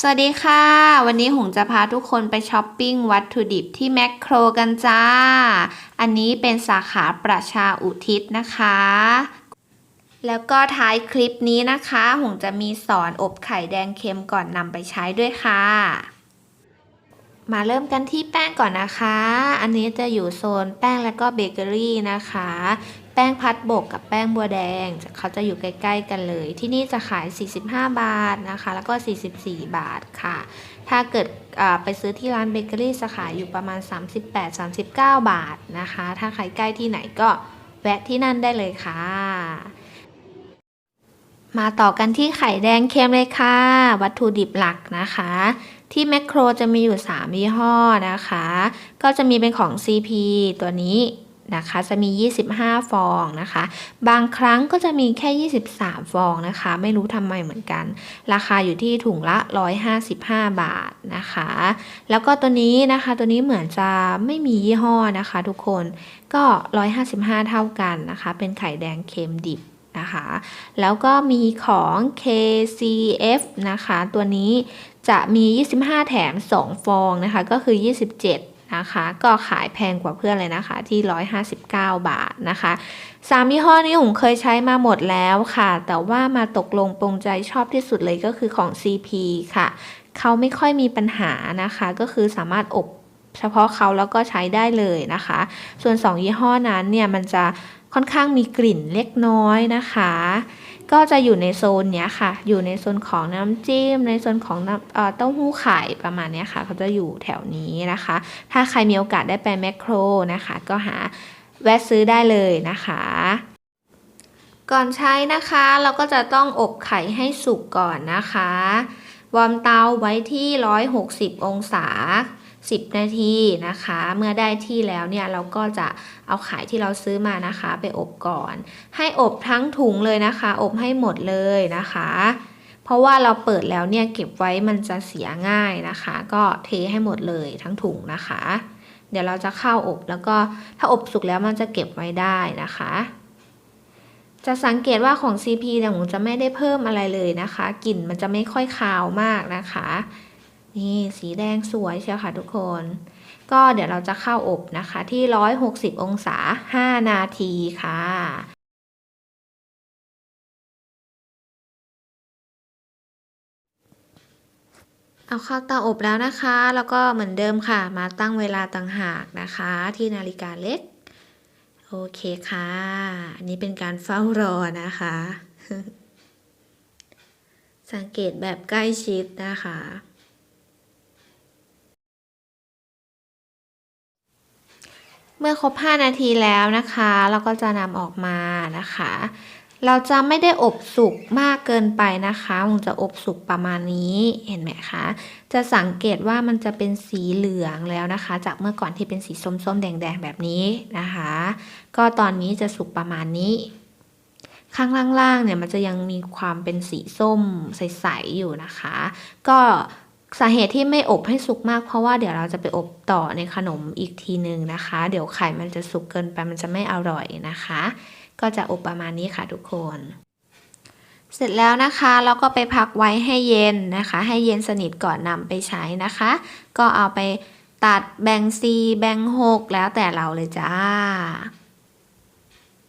สวัสดีค่ะ วันนี้หงจะพาทุกคนไปช้อปปิ้งวัตถุดิบที่แมคโครกันจ้า อันนี้เป็นสาขาประชาอุทิศนะคะ แล้วก็ท้ายคลิปนี้นะคะ หงจะมีสอนอบไข่แดงเค็มก่อนนำไปใช้ด้วยค่ะ มาเริ่มกันที่แป้งก่อนนะคะ อันนี้จะอยู่โซนแป้งแล้วก็เบเกอรี่นะคะ แป้งพัดบกกับแป้งบัวแดงเขาจะอยู่ใกล้ ๆ กันเลย ที่นี่จะขาย 45 บาทนะคะ แล้วก็ 44 บาทค่ะ ถ้าเกิดไปซื้อที่ร้านเบเกอรี่จะขายอยู่ประมาณ 38-39 บาทนะคะ ถ้าใครใกล้ที่ไหนก็แวะที่นั่นได้เลยค่ะ มาต่อกันที่ไข่แดงเค็มเลยค่ะ วัตถุดิบหลักนะคะ ที่แมคโครจะมีอยู่ 3 ยี่ห้อนะคะ ก็จะมีเป็นของ CP ตัวนี้ นะคะจะมี 25 ฟองนะคะ บางครั้งก็จะมีแค่ 23 ฟองนะคะ ไม่รู้ทำไมเหมือนกัน ราคาอยู่ที่ถุงละ 155 บาทนะคะ แล้วก็ตัวนี้นะคะตัวนี้เหมือนจะไม่มียี่ห้อนะคะ ทุกคนก็ 155 เท่ากันนะคะ เป็นไข่แดงเค็มดิบนะคะ แล้วก็มีของ KCF นะคะ ตัวนี้จะมี 25 แถม 2 ฟองนะคะ ก็คือ 27 นะคะ ก็ขายแพงกว่าเพื่อนเลยนะคะ ที่ 159 บาทนะคะสามยี่ห้อนี้ผมเคยใช้มาหมดแล้วค่ะ แต่ว่ามาตกลงปรงใจชอบที่สุดเลยก็คือของ CP ค่ะ เขาไม่ค่อยมีปัญหานะคะ ก็คือสามารถอบเฉพาะเขาแล้วก็ใช้ได้เลยนะคะ ส่วน 2 ยี่ห้อนั้นเนี่ยมันจะค่อนข้างมีกลิ่นเล็กน้อยนะคะ ก็จะอยู่ในโซนเนี้ยค่ะ อยู่ในโซนของน้ำจิ้ม ในโซนของน้ำเอ่อเต้าหู้ไข่ประมาณเนี้ยค่ะ เขาจะอยู่แถวนี้นะคะ ถ้าใครมีโอกาสได้ไปแมคโครนะคะ ก็หาแวะซื้อได้เลยนะคะ ก่อนใช้นะคะ เราก็จะต้องอบไข่ให้สุกก่อนนะคะ วอร์มเตาไว้ที่ 160 องศา 10 นาทีนะคะ เมื่อได้ที่แล้วเนี่ยเราก็จะเอาไข่ที่เราซื้อมานะคะ ไปอบก่อน ให้อบทั้งถุงเลยนะคะ อบให้หมดเลยนะคะ เพราะว่าเราเปิดแล้วเนี่ยเก็บไว้มันจะเสียง่ายนะคะ ก็เทให้หมดเลยทั้งถุงนะคะ เดี๋ยวเราจะเข้าอบแล้วก็ถ้าอบสุกแล้วมันจะเก็บไว้ได้นะคะจะสังเกตว่าของ CP เนี่ยผมจะไม่ได้เพิ่มอะไรเลยนะคะ กลิ่นมันจะไม่ค่อยคาวมากนะคะ นี่สีแดงสวยเชียวค่ะทุกคน ก็เดี๋ยวเราจะเข้าอบนะคะที่ 160 องศา 5 นาทีค่ะเอาเข้าเตาอบแล้วนะคะ แล้วก็เหมือนเดิมค่ะ มาตั้งเวลาต่างหากนะคะ ที่นาฬิกาเล็ก โอเคค่ะ อันนี้เป็นการเฝ้ารอนะคะ สังเกตแบบใกล้ชิดนะคะ เมื่อครบ 5 นาทีแล้วนะคะ เราก็จะนำออกมานะคะ เราจะไม่ได้อบสุกมากเกินไปนะคะผมจะอบสุกประมาณนี้เห็นไหมคะ จะสังเกตว่ามันจะเป็นสีเหลืองแล้วนะคะ จากเมื่อก่อนที่เป็นสีส้มๆ แดงๆ แบบนี้นะคะ ก็ตอนนี้จะสุกประมาณนี้ข้างล่างๆเนี่ยมันจะยังมีความเป็นสีส้มใสๆอยู่นะคะ ก็ สาเหตุที่ไม่อบให้สุกมากเพราะว่าเดี๋ยวเราจะไปอบต่อในขนมอีกทีหนึ่งนะคะ เดี๋ยวไข่มันจะสุกเกินไปมันจะไม่อร่อยนะคะ ก็จะอบประมาณนี้ค่ะทุกคน เสร็จแล้วนะคะเราก็ไปพักไว้ให้เย็นนะคะ ให้เย็นสนิทก่อนนำไปใช้นะคะ ก็เอาไปตัดแบ่งซีแบ่งหกแล้วแต่เราเลยจ้า